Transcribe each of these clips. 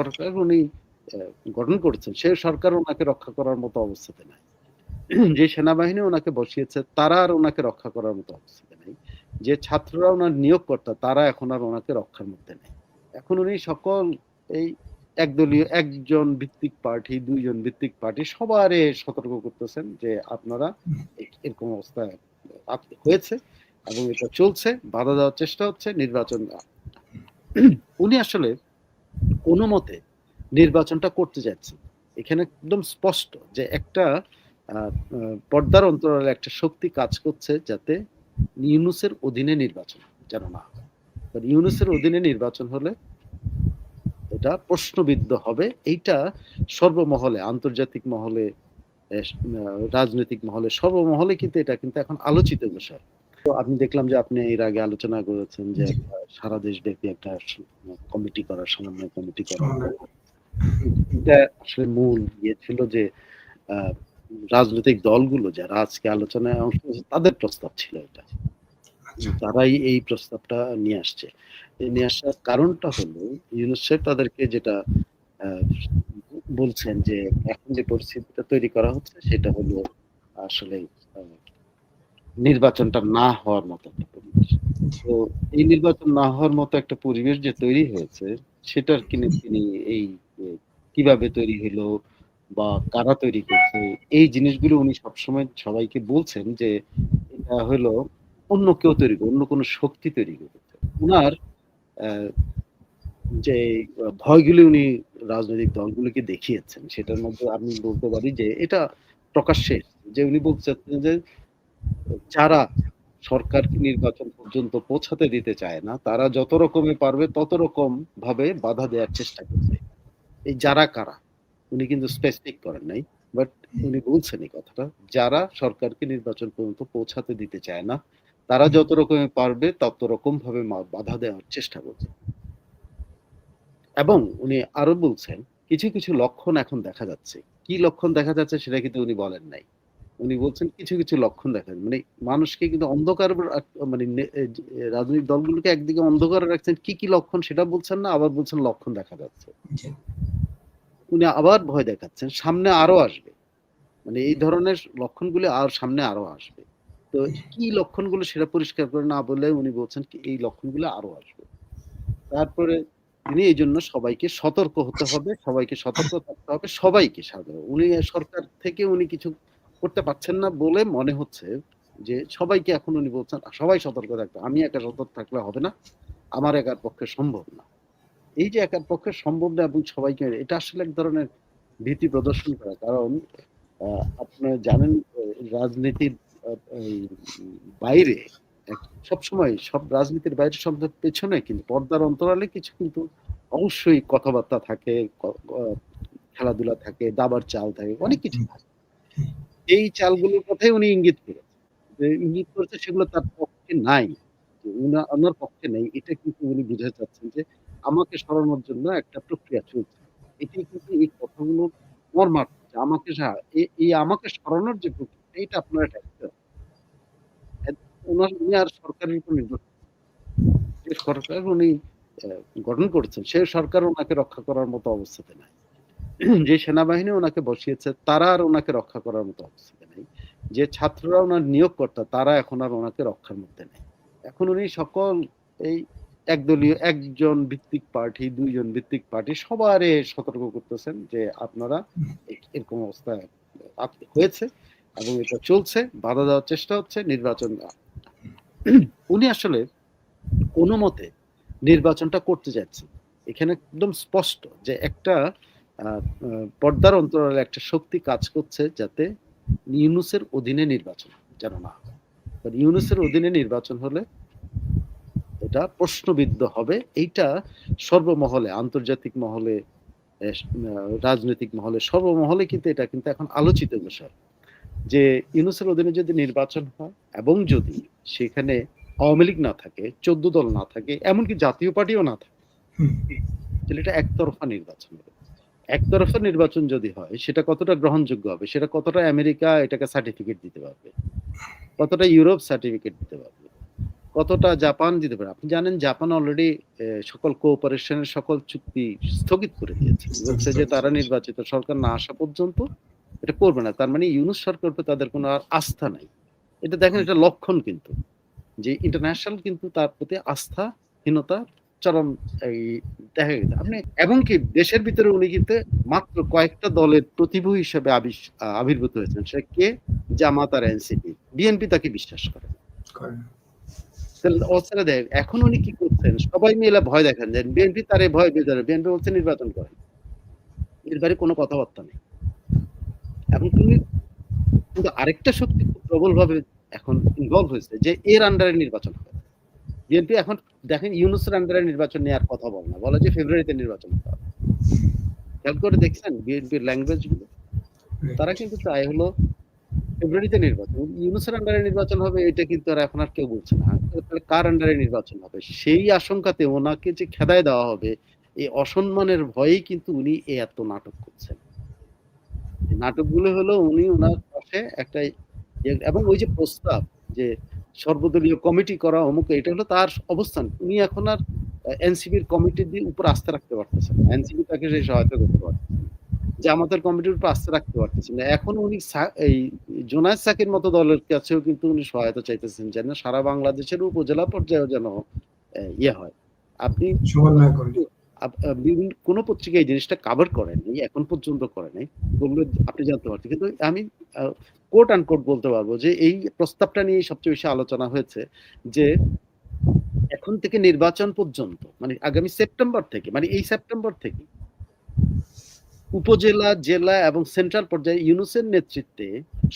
সরকার উনি গঠন করেছেন। সে সরকার ওনাকে রক্ষা করার মতো অবস্থাতে নাই। যে সেনাবাহিনী ওনাকে বসিয়েছে, তারা আর ওনাকে রক্ষা করার মতো অবস্থাতে নেই। যে ছাত্ররা ওনার নিয়োগকর্তা, তারা এখন আর ওনাকে রক্ষার মধ্যে নেই। এখন উনি সকল এই একদলীয়, একজন ভিত্তিক পার্টি, দুইজন ভিত্তিক পার্টি, সবারে সতর্ক করতেছেন যে আপনারা এরকম অবস্থা হয়েছে এবং এটা চলছে, বাধা দেওয়ার চেষ্টা হচ্ছে, নির্বাচন উনি আসলে কোনো মতে নির্বাচনটা করতে যাচ্ছেন এখানে একদম স্পষ্ট যে একটা পর্দার অন্তরালে একটা শক্তি কাজ করছে যাতে ইউনুসের অধীনে নির্বাচন যেন না হয়। ইউনুসের অধীনে নির্বাচন হলে এটা প্রশ্নবিদ্ধ হবে। এইটা সর্বমহলে, আন্তর্জাতিক মহলে রাজনৈতিক মহলে, সর্বমহলে কিন্তু এটা কিন্তু এখন আলোচিত বিষয়। তো আপনি দেখলাম যে আপনি এর আগে আলোচনা করেছেন যে সারা দেশব্যাপী একটা কমিটি করার সমন্বয় কমিটি করা। এটা আসলে মূল ইয়ে ছিল যে রাজনৈতিক দলগুলো যারা আজকে আলোচনায় অংশ নিয়েছে, তাদের প্রস্তাব ছিল এটা। আচ্ছা। তারাই এই প্রস্তাবটা নিয়ে আসছে। এই নিয়ে আসার কারণটা হলো ইউনুস সাহেব তাদেরকে যেটা আহ, বলছেন যে এখন যে পরিস্থিতিটা তৈরি করা হচ্ছে সেটা হলো আসলে নির্বাচনটা না হওয়ার মতো একটা পরিবেশ। তো এই নির্বাচন না হওয়ার মতো একটা পরিবেশ যে তৈরি হয়েছে সেটার কিনে তিনি এই কীভাবে তৈরি হলো বা কারা তৈরি করছে এই জিনিসগুলো উনি সবসময় সবাইকে বলছেন যে এটা হলো অন্য কেউ তৈরি করে অন্য কোনো শক্তি তৈরি করেছে আহ, যে ভয়গুলি উনি রাজনৈতিক দলগুলোকে দেখিয়েছেন সেটার মধ্যে আমি বলতে পারি যে এটা প্রকাশ্যে যে উনি বলতে বলছেন যে যারা সরকারকে নির্বাচন পর্যন্ত পৌঁছাতে দিতে চায় না, তারা যত রকমে পারবে তত রকম ভাবে বাধা দেওয়ার চেষ্টা করছে। এই যারা কারা, উনি কিন্তু স্পেসিফিক করেন নাই বাট উনি বলছেন এই কথাটা, যারা সরকারকে নির্বাচন পর্যন্ত পৌঁছাতে দিতে চায় না, তারা যত রকমে পারবে তত রকম ভাবে বাধা দেওয়ার চেষ্টা করছে। এবং উনি আরও বলছেন, কিছু কিছু লক্ষণ এখন দেখা যাচ্ছে। কি লক্ষণ দেখা যাচ্ছে সেটা কিন্তু উনি বলেন নাই। উনি বলছেন কিছু কিছু লক্ষণ দেখা যায়। মানে মানুষকে কিন্তু অন্ধকার মানে রাজনৈতিক দলগুলোকে একদিকে অন্ধকারে রাখছেন। কি কি লক্ষণ সেটা বলছেন না আবার বলছেন লক্ষণ দেখা যাচ্ছে। উনি আবার ভয় দেখাচ্ছেন সামনে আরও আসবে। মানে এই ধরনের লক্ষণগুলি আর সামনে আরও আসবে। তো কি লক্ষণগুলো সেটা পরিষ্কার করে না বলে উনি বলছেন কি এই লক্ষণগুলো আরও আসবে। তারপরে তিনি এই জন্য সবাইকে সতর্ক হতে হবে সবাইকে সতর্ক থাকতে হবে সবাইকে সাধারণ উনি সরকার থেকে উনি কিছু করতে পারছেন না বলে মনে হচ্ছে যে সবাইকে এখন উনি বলছেন সবাই সতর্ক থাকবে আমি একা সতর্ক থাকলে হবে না। আমার একার পক্ষে সম্ভব না। এই যে একার পক্ষে সম্ভব না এবং সবাইকে এটা আসলে এক ধরনের ভীতি প্রদর্শন করা। কারণ আপনারা জানেন রাজনীতির বাইরে সবসময় সব রাজনীতির বাইরে সব পেছনে কিন্তু পর্দার অন্তরালে কিছু কিন্তু অবশ্যই কথাবার্তা থাকে খেলাধুলা থাকে দাবার চাল থাকে অনেক কিছু থাকে। এই চালগুলোর কথাই উনি ইঙ্গিত করেছেন। যে ইঙ্গিত করেছে সেগুলো তার পক্ষে নাই। ওনার পক্ষে নেই। এটা কিন্তু উনি বুঝাতে চাচ্ছেন যে আমাকে সরানোর জন্য একটা প্রক্রিয়া চলছে। এটি কিন্তু এই কথাগুলো মর্মার্থ যে আমাকে এই আমাকে সরানোর যে প্রক্রিয়া এটা আপনারা ঠেকতে ওনার উনি আর সরকারের উপর নির্ভর যে সরকার উনি গঠন করেছেন, সে সরকার ওনাকে রক্ষা করার মতো অবস্থাতে নাই। যে সেনাবাহিনী ওনাকে বসিয়েছে, তারা আর ওনাকে রক্ষা করার মতো অবস্থাতে নেই। যে ছাত্ররা ওনার নিয়োগকর্তা তারা এখন আর ওনাকে রক্ষার মধ্যে নেই। এখন উনি সকল এই একদলীয় একজন ভিত্তিক পার্টি, দুইজন ভিত্তিক পার্টি, সবারে সতর্ক করতেছেন যে আপনারা এরকম অবস্থা আপ- হয়েছে এবং এটা চলছে, বাধা দেওয়ার চেষ্টা হচ্ছে, নির্বাচন উনি আসলে কোনো মতে নির্বাচনটা করতে যাচ্ছেন। এখানে একদম স্পষ্ট যে একটা পর্দার অন্তরালে একটা শক্তি কাজ করছে যাতে ইউনুসের অধীনে নির্বাচন যেন না হয়। ইউনুসের অধীনে নির্বাচন হলে এটা প্রশ্নবিদ্ধ হবে। এইটা সর্বমহলে আন্তর্জাতিক মহলে রাজনৈতিক মহলে সর্বমহলে কিন্তু এটা কিন্তু এখন আলোচিত বিষয় যে ইউনুসের অধীনে যদি নির্বাচন হয় এবং যদি সেখানে আওয়ামী লীগ না থাকে চোদ্দ দল না থাকে এমনকি জাতীয় পার্টিও না থাকে তাহলে এটা একতরফা নির্বাচন হবে। একতরফা নির্বাচন যদি হয়, সেটা কতটা গ্রহণযোগ্য হবে? সেটা কতটা আমেরিকা এটাকে সার্টিফিকেট দিতে পারবে? কতটা ইউরোপ সার্টিফিকেট দিতে পারবে? কতটা জাপান দিতে পারে আপনি জানেন জাপান অলরেডি সকল কোঅপারেশনের সকল চুক্তি স্থগিত করে দিয়েছে। বলছে যে তারা নির্বাচিত সরকার না আসা পর্যন্ত এটা করবে না। তার মানে ইউনুস সরকার উপর তাদের কোনো আর আস্থা নাই। এটা দেখেন এটা লক্ষণ কিন্তু, যে ইন্টারন্যাশনাল কিন্তু তার প্রতি আস্থাহীনতা চরম এই দেখা গেছে। আপনি এবং কি দেশের ভিতরে উনি কিন্তু মাত্র কয়েকটা দলের প্রতিভূ হিসেবে আবির্ভূত হয়েছেন। সে কে? জামাত আর এনসিপি। বিএনপি তাকে বিশ্বাস করে। তাহলে দেখ এখন উনি কি করছেন? সবাই মিলে ভয় দেখান যে বিএনপি তার ভয় বেজারে বিএনপি বলছে নির্বাচন করেন। এর বাইরে কোনো কথাবার্তা নেই। এখন তুমি কিন্তু আরেকটা শক্তি খুব প্রবল ভাবে এখন ইনভলভ হয়েছে যে এর আন্ডারে নির্বাচন হবে। বিএনপি এখন দেখেন ইউনুসের আন্ডারে নির্বাচন নেওয়ার কথা বলে না। বলে যে ফেব্রুয়ারিতে নির্বাচন হবে। খেয়াল করে দেখছেন বিএনপির ল্যাঙ্গুয়েজগুলো? তারা কিন্তু চায় হলো ফেব্রুয়ারিতে নির্বাচন। ইউনুসের আন্ডারে নির্বাচন হবে এটা কিন্তু আর এখন আর কেউ বলছে না। তাহলে কার আন্ডারে নির্বাচন হবে? সেই আশঙ্কাতে ওনাকে যে খেদায় দেওয়া হবে এই অসম্মানের ভয়েই কিন্তু উনি এত নাটক করছেন। নাটকগুলো হলো উনি ওনার পাশে একটা ইয়ে- এবং ওই যে প্রস্তাব যে সর্বদলীয় কমিটি করা অমুক, এটা হলো তার অবস্থান। উনি এখন আর এনসিপির কমিটির উপর আস্থা রাখতে পারতেছেন এনসিপি তাকে সেই সহায়তা করতে পারছে যে আমাদের কমিটির উপর আস্থা রাখতে পারতেছেন না। এখন উনি এই জোনায়েদ সাকির মতো দলের কাছেও কিন্তু উনি সহায়তা চাইতেছেন যেন সারা বাংলাদেশের উপজেলা পর্যায়েও যেন ইয়ে হয়। আপনি বিভিন্ন, কোন পত্রিকা এই জিনিসটা কাভার করেনি এখন পর্যন্ত করে নাই। আপনি জানতে পারছেন। কিন্তু আমি কোট আন কোট বলতে পারব যে এই প্রস্তাবটা নিয়ে সবচেয়ে বেশি আলোচনা হয়েছে যে এখন থেকে নির্বাচন পর্যন্ত মানে আগামী সেপ্টেম্বর থেকে মানে এই সেপ্টেম্বর থেকে উপজেলা, জেলা এবং সেন্ট্রাল পর্যায়ে ইউনুসের নেতৃত্বে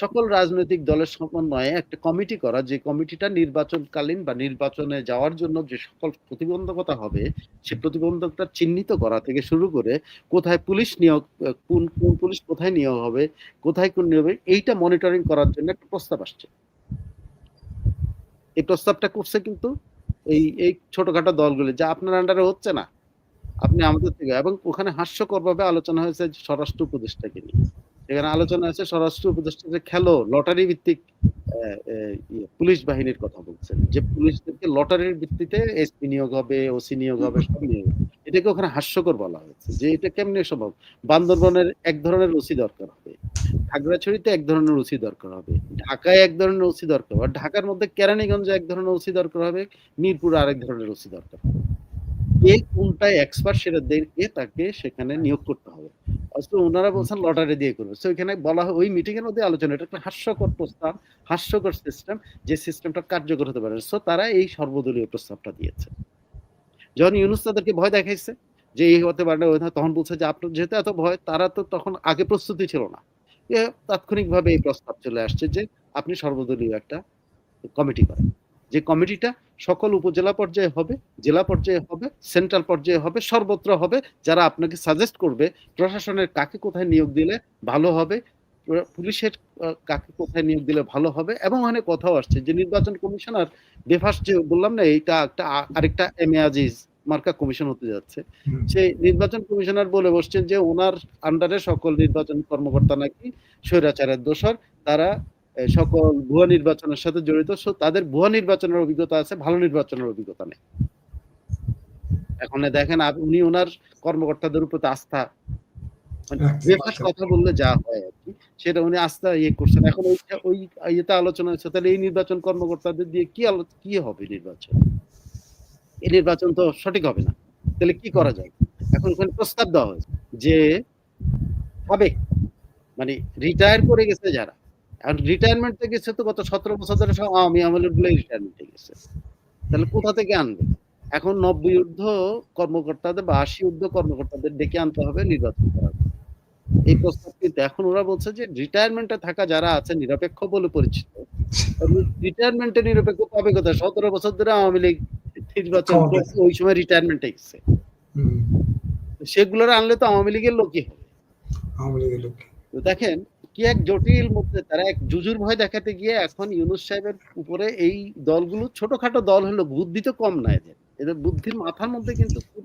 সকল রাজনৈতিক দলের সমন্বয়ে একটা কমিটি করা। যে কমিটিটা নির্বাচনকালীন বা নির্বাচনে যাওয়ার জন্য যে সকল প্রতিবন্ধকতা হবে, সে প্রতিবন্ধকতা চিহ্নিত করা থেকে শুরু করে কোথায় পুলিশ নিয়োগ, কোন কোন পুলিশ কোথায় নিয়োগ হবে, কোথায় কোন নিয়োগ এইটা মনিটরিং করার জন্য একটা প্রস্তাব আসছে। এই প্রস্তাবটা করছে কিন্তু এই এই ছোটখাটো দলগুলি, যা আপনার আন্ডারে হচ্ছে না। আপনি আমাদের থেকে এবং ওখানে হাস্যকর ভাবে আলোচনা হয়েছে স্বরাষ্ট্র উপদেষ্টাকে নিয়ে। সেখানে আলোচনা আছে স্বরাষ্ট্র উপদেষ্টা যে খেলো লটারি ভিত্তিক ইয়ে, পুলিশ বাহিনীর কথা বলছেন। যে পুলিশদেরকে লটারির ভিত্তিতে এসপি নিয়োগ হবে ওসি নিয়োগ হবে সব নিয়োগ এটাকে ওখানে হাস্যকর বলা হয়েছে যে এটা কেমনে সম্ভব? বান্দরবনের এক ধরনের ওসি দরকার হবে খাগড়াছড়িতে এক ধরনের ওসি দরকার হবে ঢাকায় এক ধরনের ওসি দরকার হবে ঢাকার মধ্যে কেরানীগঞ্জে এক ধরনের ওসি দরকার হবে মিরপুরে আরেক ধরনের ওসি দরকার হবে। কে এক্সপার্ট সেটা দেখে তাকে সেখানে নিয়োগ করতে হবে। ওনারা বলছেন লটারি দিয়ে করবে। এখানে বলা হয় ওই মিটিং এর মধ্যে আলোচনা এটা একটা হাস্যকর প্রস্তাব হাস্যকর সিস্টেম যে সিস্টেমটা কার্যকর হতে পারে। সো তারা এই সর্বদলীয় প্রস্তাবটা দিয়েছে। যখন ইউনুস তাদেরকে ভয় দেখাইছে যে এই হতে পারে না, তখন বলছে যে আপনার যেহেতু এত ভয় তারা তো তখন আগে প্রস্তুতি ছিল না। তাৎক্ষণিকভাবে এই প্রস্তাব চলে আসছে যে আপনি সর্বদলীয় একটা কমিটি করেন। যে কমিটিটা সকল উপজেলা পর্যায়ে হবে জেলা পর্যায়ে হবে সেন্ট্রাল পর্যায়ে হবে সর্বত্র হবে যারা আপনাকে সাজেস্ট করবে প্রশাসনের কাকে কোথায় নিয়োগ দিলে ভালো হবে পুলিশের কাকে কোথায় নিয়োগ দিলে ভালো হবে এবং অনেক কথাও আসছে যে নির্বাচন কমিশনার বেফাস যে বললাম না এইটা একটা আরেকটা এম আজিজ মার্কা কমিশন হতে যাচ্ছে। সেই নির্বাচন কমিশনার বলে বসছেন যে ওনার আন্ডারে সকল নির্বাচন কর্মকর্তা নাকি স্বৈরাচারের দোষর তারা সকল ভুয়া নির্বাচনের সাথে জড়িত তাদের ভুয়া নির্বাচনের অভিজ্ঞতা আছে ভালো নির্বাচনের অভিজ্ঞতা নেই। এখন দেখেন উনি ওনার কর্মকর্তাদের উপর আস্থা। মানে বেফাস কথা বললে যা হয় আর কি সেটা উনি আস্থা ইয়ে করছেন। এখন ওই ওই ইয়েতে আলোচনা হচ্ছে তাহলে এই নির্বাচন কর্মকর্তাদের দিয়ে কি আলো কি হবে নির্বাচন? এই নির্বাচন তো সঠিক হবে না। তাহলে কি করা যায়? এখন ওখানে প্রস্তাব দেওয়া হয়েছে যে হবে। মানে রিটায়ার করে গেছে যারা। এখন রিটায়ারমেন্টে গেছে তো গত সতেরো বছর ধরে সব আওয়ামী আমলের রিটায়ারমেন্টে গেছে। তাহলে কোথা থেকে আনবে? এখন নব্বই ঊর্ধ্ব কর্মকর্তাদের বা আশি ঊর্ধ্ব কর্মকর্তাদের ডেকে আনতে হবে নির্বাচন এই প্রস্তাব কিন্তু এখন ওরা বলছে যে রিটায়ারমেন্টে থাকা যারা আছে নিরপেক্ষ বলে পরিচিত রিটায়ারমেন্টে নিরপেক্ষ পাবে কোথায়? সতেরো বছর ধরে আওয়ামী লীগ নির্বাচন। করছে, ওই সময় রিটায়ারমেন্টে গেছে। সেগুলোর আনলে তো আওয়ামী লীগের লোকই হবে। আওয়ামী লীগের লোক তো দেখেন কি এক জটিল মধ্যে তারা এক জুজুর ভয় দেখাতে গিয়ে এখন ইউনুস সাহেবের উপরে এই দলগুলো ছোটখাটো দল হলো বুদ্ধি তো কম না এদের। এদের বুদ্ধির মাথার মধ্যে কিন্তু খুব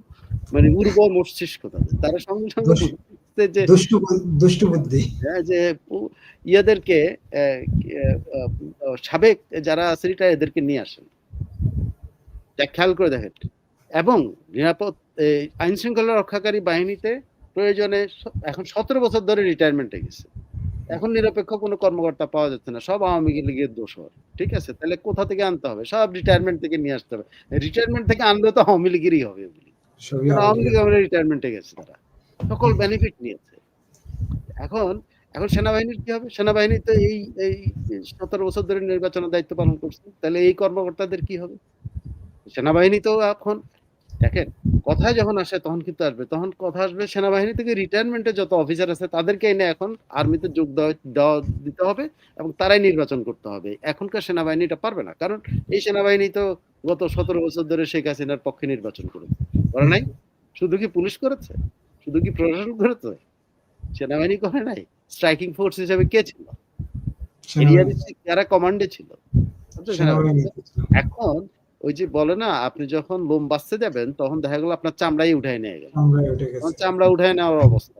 মানে উর্বর মস্তিষ্ক তাদের। তারা সঙ্গে সঙ্গে যে দুষ্টু বুদ্ধি হ্যাঁ, যে ইয়েদেরকে সাবেক যারা আছে রিটায়ার এদেরকে নিয়ে আসেন। খেয়াল করে দেখেন। এবং নিরাপদ আইন শৃঙ্খলা রক্ষাকারী বাহিনীতে প্রয়োজনে এখন সতেরো বছর ধরে রিটায়ারমেন্টে গেছে। এখন নিরপেক্ষ কোনো কর্মকর্তা পাওয়া যাচ্ছে না। সব আওয়ামী লীগের দোষ হয় ঠিক আছে? তাহলে কোথা থেকে আনতে হবে? সব রিটায়ারমেন্ট থেকে নিয়ে আসতে হবে। রিটায়ারমেন্ট থেকে আনলেও তো আওয়ামী লীগেরই হবে আওয়ামী লীগ। আমরা রিটায়ারমেন্টে গেছে তারা। সকল বেনিফিট নিয়েছে। এখন এখন সেনাবাহিনীর কি হবে? সেনাবাহিনী তো এই এই সতেরো বছর ধরে নির্বাচনের দায়িত্ব পালন করছে। তাহলে এই কর্মকর্তাদের কি হবে? সেনাবাহিনী তো এখন দেখেন কথায় যখন আসে তখন কিন্তু আসবে। তখন কথা আসবে সেনাবাহিনী থেকে রিটায়ারমেন্টে যত অফিসার আছে তাদেরকে এনে এখন আর্মিতে যোগ দেওয়া দিতে হবে এবং তারাই নির্বাচন করতে হবে। এখনকার সেনাবাহিনীটা পারবে না। কারণ এই সেনাবাহিনী তো গত সতেরো বছর ধরে শেখ হাসিনার পক্ষে নির্বাচন করেছে। করে নাই? শুধু কি পুলিশ করেছে? শুধু কি প্রশাসন করেছে? সেনাবাহিনী করে নাই? স্ট্রাইকিং ফোর্স হিসেবে কে ছিল? এরিয়া সেনাবাহিনী কারা কমান্ডে ছিল? এখন ওই যে বলে না আপনি যখন লোম বাঁচতে যাবেন তখন দেখা গেল আপনার চামড়াই উঠাই নিয়ে গেল। চামড়া উঠাই নেওয়ার অবস্থা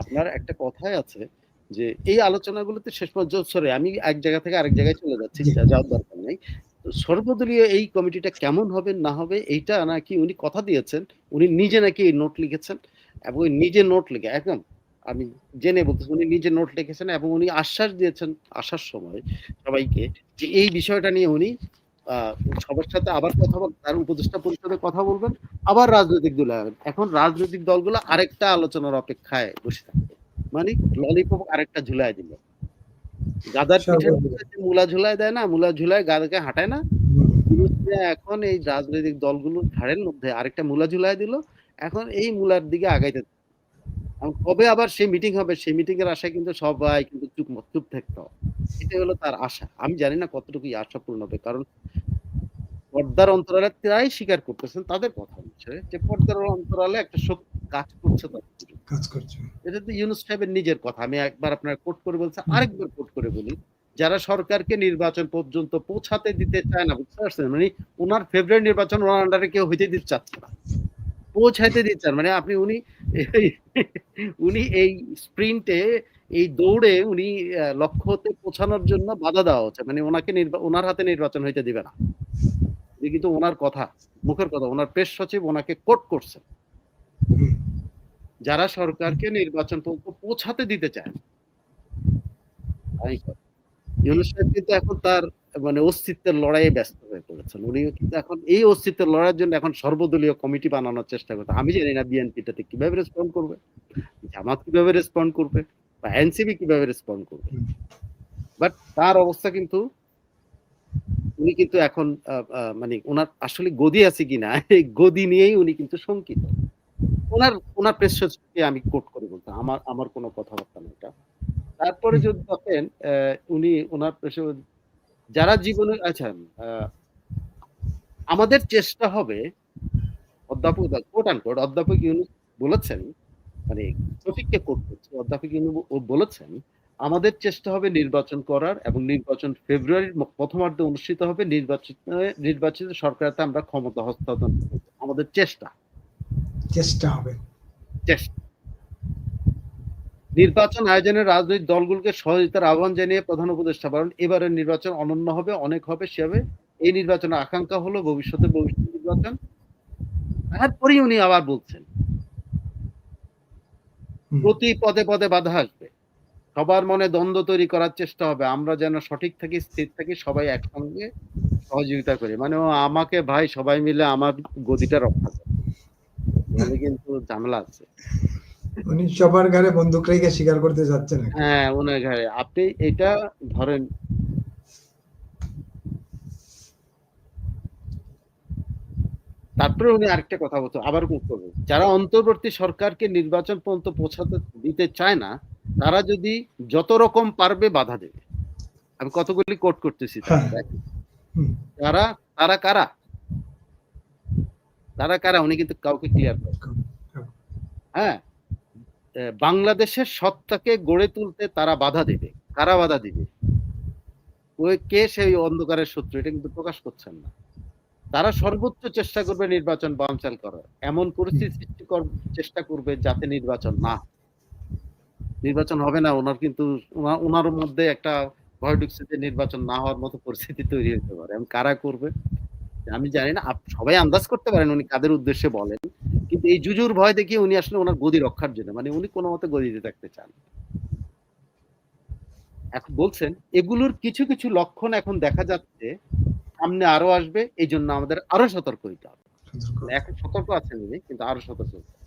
আপনার একটা কথাই আছে যে এই আলোচনাগুলোতে শেষ পর্যন্ত সরে আমি এক জায়গা থেকে আরেক জায়গায় চলে যাচ্ছি যাওয়ার দরকার নেই। সর্বদলীয় এই কমিটিটা কেমন হবে না হবে এইটা নাকি উনি কথা দিয়েছেন উনি নিজে নাকি এই নোট লিখেছেন এবং নিজে নোট লিখে একদম আমি জেনে বলতেছি উনি নিজে নোট লিখেছেন এবং উনি আশ্বাস দিয়েছেন আসার সময় সবাইকে যে এই বিষয়টা নিয়ে উনি সবার সাথে আবার কথা বল তার উপদেষ্টা পরিষদে কথা বলবেন আবার রাজনৈতিক দল। এখন রাজনৈতিক দলগুলো আরেকটা আলোচনার অপেক্ষায় বসে থাকবে মানে ললিপপ আরেকটা ঝুলায় দিল গাদার। মূলা ঝুলায় দেয় না মূলা ঝুলায় গাদাকে হাঁটায় না। এখন এই রাজনৈতিক দলগুলো ঘাড়ের মধ্যে আরেকটা মূলা ঝুলায় দিল এখন এই মূলার দিকে আগাইতে কবে আবার সেই মিটিং হবে সেই মিটিং এর আশায় কিন্তু সবাই কিন্তু চুপ চুপ থাকতে এটা হলো তার আশা। আমি জানি না কতটুকু আশা পূর্ণ হবে কারণ পর্দার অন্তরালে তারাই স্বীকার করতেছেন তাদের কথা হচ্ছে যে পর্দার অন্তরালে একটা শক্তি কাজ করছে কাজ করছে। এটা তো ইউনুস সাহেবের নিজের কথা। আমি একবার আপনার কোট করে বলছি আরেকবার কোট করে বলি যারা সরকারকে নির্বাচন পর্যন্ত পৌঁছাতে দিতে চায় না বুঝতে পারছেন? মানে ওনার ফেব্রুয়ারি নির্বাচন ওনার আন্ডারে কেউ হইতে দিতে চাচ্ছে না। পৌঁছাইতে দিচ্ছেন মানে আপনি উনি উনি এই স্প্রিন্টে, এই দৌড়ে উনি লক্ষ্যতে পৌঁছানোর জন্য বাধা দেওয়া হচ্ছে। মানে ওনাকে ওনার হাতে নির্বাচন হইতে দিবে না। কিন্তু ওনার কথা, মুখের কথা। ওনার পেশ সচিব ওনাকে কোট করছে। যারা সরকারকে নির্বাচন পৌঁছাতে দিতে চায়। কিন্তু এখন তার মানে অস্তিত্বের লড়াইয়ে ব্যস্ত হয়ে পড়েছেন। উনি কিন্তু এখন এই অস্তিত্বের লড়াইয়ের জন্য এখন সর্বদলীয় কমিটি বানানোর চেষ্টা করতে আমি জানি না বিএনপিটাতে কীভাবে রেসপন্ড করবে জামাত কীভাবে রেসপন্ড করবে বা এনসিবি কীভাবে রেসপন্ড করবে। বাট তার অবস্থা কিন্তু উনি কিন্তু এখন মানে ওনার আসলে গদি আছে কিনা এই গদি নিয়েই উনি কিন্তু শঙ্কিত। ওনার ওনার প্রেস আমি কোট করে বলতে আমার আমার কোনো কথাবার্তা নেই এটা। তারপরে যদি দেখেন আহ, উনি ওনার প্রেস যারা জীবনে আচ্ছা আমাদের চেষ্টা হবে অধ্যাপক কোট আন কোট অধ্যাপক ইউনুস বলেছেন মানে টপিককে কোট করছে অধ্যাপক ইউনুস ও বলেছেন আমাদের চেষ্টা হবে নির্বাচন করার এবং নির্বাচন ফেব্রুয়ারির প্রথমার্ধে অনুষ্ঠিত হবে নির্বাচিত নির্বাচিত সরকারতে আমরা ক্ষমতা হস্তান্তর আমাদের চেষ্টা। চেষ্টা হবে। চেষ্টা। নির্বাচন আয়োজনের রাজনৈতিক দলগুলোকে সহযোগিতার আহ্বান জানিয়ে প্রধান উপদেষ্টা বলেন এবারের নির্বাচন অনন্য হবে অনেক হবে সেভাবে এই নির্বাচনের আকাঙ্ক্ষা হলো ভবিষ্যতে ভবিষ্যৎ নির্বাচন। তারপরেই উনি আবার বলছেন প্রতি পদে পদে বাধা আসবে। সবার মনে দ্বন্দ্ব তৈরি করার চেষ্টা হবে। আমরা যেন সঠিক থাকি স্থির থাকি সবাই একসঙ্গে সহযোগিতা করি। মানে আমাকে ভাই সবাই মিলে আমার গদিটা রক্ষা করে। কিন্তু ঝামেলা আছে। উনি সবার ঘরে বন্দুক রেখে স্বীকার করতে যাচ্ছে না হ্যাঁ ওনার ঘরে আপনি এটা ধরেন। তারপরে উনি আরেকটা কথা বলতো আবার কোট করবে যারা অন্তর্বর্তী সরকারকে নির্বাচন পর্যন্ত পৌঁছাতে দিতে চায় না তারা যদি যত রকম পারবে বাধা দেবে। আমি কতগুলি কোট করতেছি তার, হ্যাঁ। তারা তারা কারা? তারা কারা? উনি কিন্তু কাউকে ক্লিয়ার করে হ্যাঁ বাংলাদেশের সত্তাকে গড়ে তুলতে তারা বাধা দেবে। কারা বাধা দিবে? ওই কে সেই অন্ধকারের শত্রু? এটা কিন্তু প্রকাশ করছেন না। তারা সর্বোচ্চ চেষ্টা করবে নির্বাচন বানচাল করার। এমন পরিস্থিতি সৃষ্টি চেষ্টা করবে যাতে নির্বাচন না নির্বাচন হবে না ওনার কিন্তু ওনার মধ্যে একটা ভয় ঢুকছে যে নির্বাচন না হওয়ার মতো পরিস্থিতি তৈরি হতে পারে। এবং কারা করবে? আমি জানি না সবাই আন্দাজ করতে পারেন উনি কাদের উদ্দেশ্যে বলেন। কিন্তু এই জুজুর ভয় দেখিয়ে উনি আসলে ওনার গদি রক্ষার জন্য মানে উনি কোনো মতে গদিতে থাকতে চান। এখন বলছেন এগুলোর কিছু, কিছু লক্ষণ এখন দেখা যাচ্ছে সামনে আরও আসবে। এই জন্য আমাদের আরও সতর্ক হইতে হবে। এখন সতর্ক আছেন উনি কিন্তু আরও সতর্ক হইতে হবে।